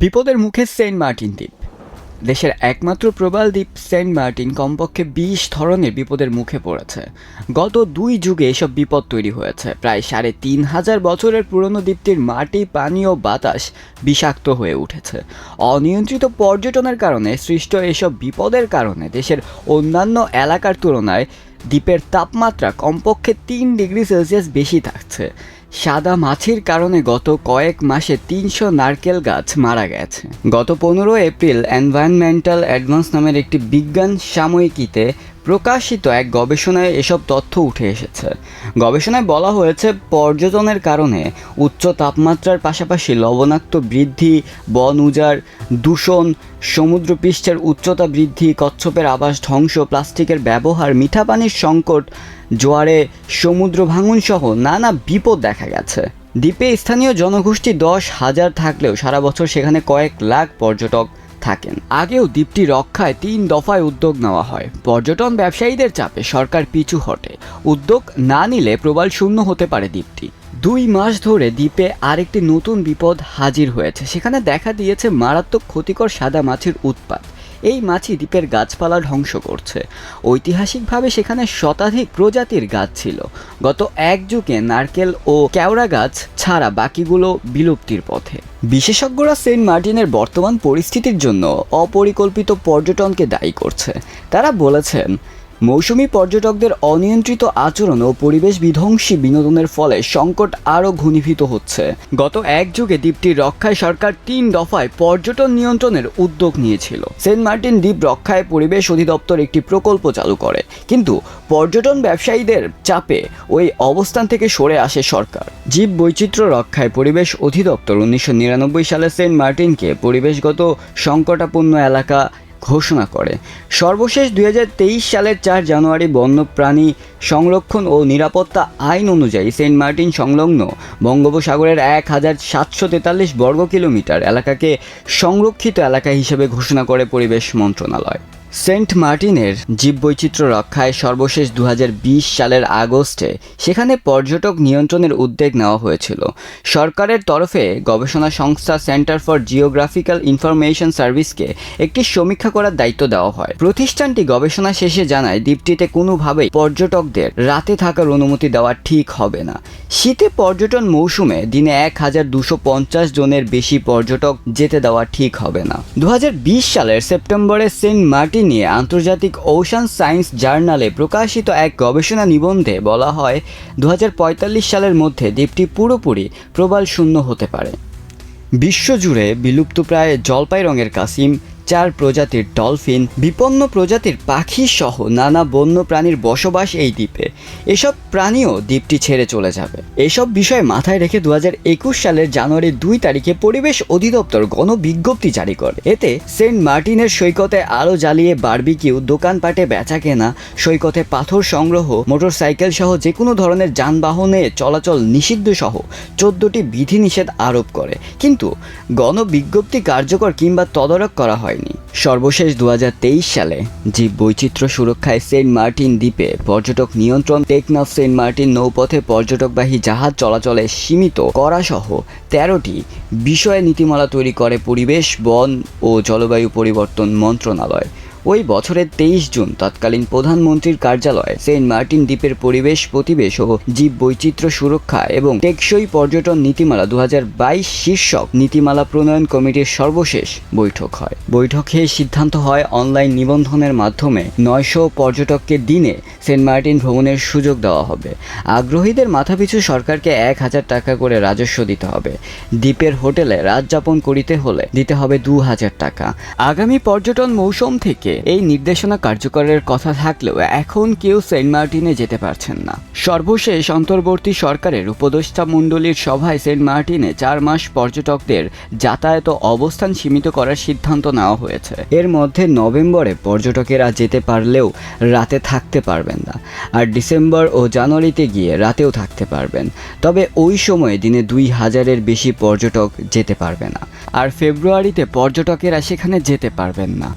বিপদের মুখে Saint Martin দ্বীপ। দেশের একমাত্র প্রবাল দ্বীপ সেন্ট মার্টিন কমপক্ষে বিশ ধরনের বিপদের মুখে পড়েছে। গত দুই যুগে এসব বিপদ তৈরি হয়েছে। প্রায় সাড়ে তিন হাজার বছরের পুরনো দ্বীপটির মাটি, পানি ও বাতাস বিষাক্ত হয়ে উঠেছে। অনিয়ন্ত্রিত পর্যটনের কারণে সৃষ্ট এসব বিপদের কারণে দেশের অন্যান্য এলাকার তুলনায় দ্বীপের তাপমাত্রা কমপক্ষে তিন ডিগ্রি সেলসিয়াস বেশি থাকছে। সাদা মাছির কারণে গত কয়েক মাসে তিনশো নারকেল গাছ মারা গেছে। গত পনেরো এপ্রিল এনভায়রনমেন্টাল অ্যাডভান্স নামের একটি বিজ্ঞান সাময়িকীতে প্রকাশিত এক গবেষণায় এসব তথ্য উঠে এসেছে। গবেষণায় বলা হয়েছে, পর্যটনের কারণে উচ্চ তাপমাত্রার পাশাপাশি লবণাক্ত বৃদ্ধি, বন উজাড়, দূষণ, সমুদ্রপৃষ্ঠের উচ্চতা বৃদ্ধি, কচ্ছপের আবাস ধ্বংস, প্লাস্টিকের ব্যবহার মিঠা পানির সংকট জোয়ারে সমুদ্র ভাঙন সহ নানা বিপদ দেখা গেছে। দ্বীপে স্থানীয় জনগোষ্ঠী দশ হাজার থাকলেও সারা বছর সেখানে কয়েক লাখ পর্যটক থাকেন। আগেও দ্বীপটি রক্ষায় তিন দফায় উদ্যোগ নেওয়া হয়। পর্যটন ব্যবসায়ীদের চাপে সরকার পিছু হটে। উদ্যোগ না নিলে প্রবাল শূন্য হতে পারে দ্বীপটি। দুই মাস ধরে দ্বীপে আরেকটি নতুন বিপদ হাজির হয়েছে। সেখানে দেখা দিয়েছে মারাত্মক ক্ষতিকর সাদা মাছির উৎপাত। এই মাছি দ্বীপের গাছপালা ধ্বংস করছে। ঐতিহাসিকভাবে সেখানে শতাধিক প্রজাতির গাছ ছিল। গত এক যুগে নারকেল ও কেওড়া গাছ ছাড়া বাকিগুলো বিলুপ্তির পথে। বিশেষজ্ঞরা সেন্ট মার্টিনের বর্তমান পরিস্থিতির জন্য অপরিকল্পিত পর্যটনকে দায়ী করছে। তারা বলেছেন মৌসুমি পর্যটকদের অনিয়ন্ত্রিত আচরণ ও পরিবেশ বিধ্বংসী বিনোদনের ফলে সংকট আরও ঘনীভূত হচ্ছে। গত এক যুগে দ্বীপটির রক্ষায় সরকার তিন দফায় পর্যটন নিয়ন্ত্রণের উদ্যোগ নিয়েছিল। সেন্ট মার্টিন দ্বীপ রক্ষায় পরিবেশ অধিদপ্তর একটি প্রকল্প চালু করে, কিন্তু পর্যটন ব্যবসায়ীদের চাপে ওই অবস্থান থেকে সরে আসে সরকার। জীব বৈচিত্র্য রক্ষায় পরিবেশ অধিদপ্তর উনিশশো নিরানব্বই সালে সেন্ট মার্টিনকে পরিবেশগত সংকটাপন্ন এলাকা ঘোষণা করে। সর্বশেষ দু হাজার তেইশ সালের চার জানুয়ারি বন্যপ্রাণী সংরক্ষণ ও নিরাপত্তা আইন অনুযায়ী সেন্ট মার্টিন সংলগ্ন বঙ্গোপসাগরের এক হাজার সাতশো তেতাল্লিশ বর্গ কিলোমিটার এলাকাকে সংরক্ষিত এলাকা হিসেবে ঘোষণা করে পরিবেশ মন্ত্রণালয়। সেন্ট মার্টিনের জীববৈচিত্র্য রক্ষায় সর্বশেষ দু হাজার বিশ সালের আগস্টে সেখানে পর্যটক নিয়ন্ত্রণের উদ্যোগ নেওয়া হয়েছিল। সরকারের তরফে গবেষণা সংস্থা সেন্টার ফর জিওগ্রাফিক্যাল ইনফরমেশন সার্ভিসকে একটি সমীক্ষা করার দায়িত্ব দেওয়া হয়। প্রতিষ্ঠানটি গবেষণা শেষে জানায়, দ্বীপটিতে কোনোভাবেই পর্যটকদের রাতে থাকার অনুমতি দেওয়া ঠিক হবে না। শীতে পর্যটন মৌসুমে দিনে এক হাজার দুশো পঞ্চাশ জনের বেশি পর্যটক যেতে দেওয়া ঠিক হবে না। দু হাজার বিশ সালের সেপ্টেম্বরে সেন্ট মার্টিন নিয়ে আন্তর্জাতিক ওশান সায়েন্স জার্নালে প্রকাশিত এক গবেষণা নিবন্ধে বলা হয় দু হাজার পঁয়তাল্লিশ সালের মধ্যে দ্বীপটি পুরোপুরি প্রবাল শূন্য হতে পারে। বিশ্বজুড়ে বিলুপ্তপ্রায় জলপাই রঙের কাসিম চার প্রজাতির ডলফিন, বিপন্ন প্রজাতির পাখি সহ নানা বন্য প্রাণীর বসবাস এই দ্বীপে। এসব প্রাণীও দ্বীপটি ছেড়ে চলে যাবে। এসব বিষয় মাথায় রেখে দু হাজার একুশ সালের জানুয়ারি দুই তারিখে পরিবেশ অধিদপ্তর গণবিজ্ঞপ্তি জারি করে। এতে সেন্ট মার্টিনের সৈকতে আলো জ্বালিয়ে বারবিকিউ, দোকানপাটে বেচা কেনা সৈকতে পাথর সংগ্রহ, মোটরসাইকেল সহ যে কোনো ধরনের যানবাহনে চলাচল নিষিদ্ধ সহ চোদ্দটি বিধিনিষেধ আরোপ করে। কিন্তু গণবিজ্ঞপ্তি কার্যকর কিংবা তদারক করা হয়নি সর্বশেষ দু হাজার তেইশ সালে জীব বৈচিত্র্য সুরক্ষায় সেন্ট মার্টিন দ্বীপে পর্যটক নিয়ন্ত্রণ টেকনাফ সেন্ট মার্টিন নৌপথে পর্যটকবাহী জাহাজ চলাচলে সীমিত করাসহ তেরোটি বিষয়ে নীতিমালা তৈরি করে পরিবেশ, বন ও জলবায়ু পরিবর্তন মন্ত্রণালয়। ওই বছরের তেইশ জুন তৎকালীন প্রধানমন্ত্রীর কার্যালয়ে সেন্ট মার্টিন দ্বীপের পরিবেশ, প্রতিবেশ ও জীব বৈচিত্র্য সুরক্ষা এবং টেকসই পর্যটন নীতিমালা দু হাজার বাইশ শীর্ষক নীতিমালা প্রণয়ন কমিটির সর্বশেষ বৈঠক হয়। বৈঠকে সিদ্ধান্ত হয় অনলাইন নিবন্ধনের মাধ্যমে নয়শো পর্যটককে দিনে সেন্ট মার্টিন ভ্রমণের সুযোগ দেওয়া হবে। আগ্রহীদের মাথাপিছু সরকারকে এক হাজার টাকা করে রাজস্ব দিতে হবে। দ্বীপের হোটেলে রাত যাপন করিতে হলে দিতে হবে দু হাজার টাকা। আগামী পর্যটন মৌসুম থেকে এই নির্দেশনা কার্যকরের কথা থাকলেও এখন কেউ সেন্ট মার্টিনে যেতে পারছেন না। সর্বশেষ অন্তর্বর্তী সরকারের উপদেষ্টা মণ্ডলীর সভায় সেন্ট মার্টিনে চার মাস পর্যটকদের যাতায়াত অবস্থান সীমিত করার সিদ্ধান্ত নেওয়া হয়েছে। এর মধ্যে নভেম্বরে পর্যটকেরা যেতে পারলেও রাতে থাকতে পারবেন না আর ডিসেম্বর ও জানুয়ারিতে গিয়ে রাতেও থাকতে পারবেন। তবে ওই সময়ে দিনে দুই হাজারের বেশি পর্যটক যেতে পারবে না। আর ফেব্রুয়ারিতে পর্যটকেরা সেখানে যেতে পারবেন না।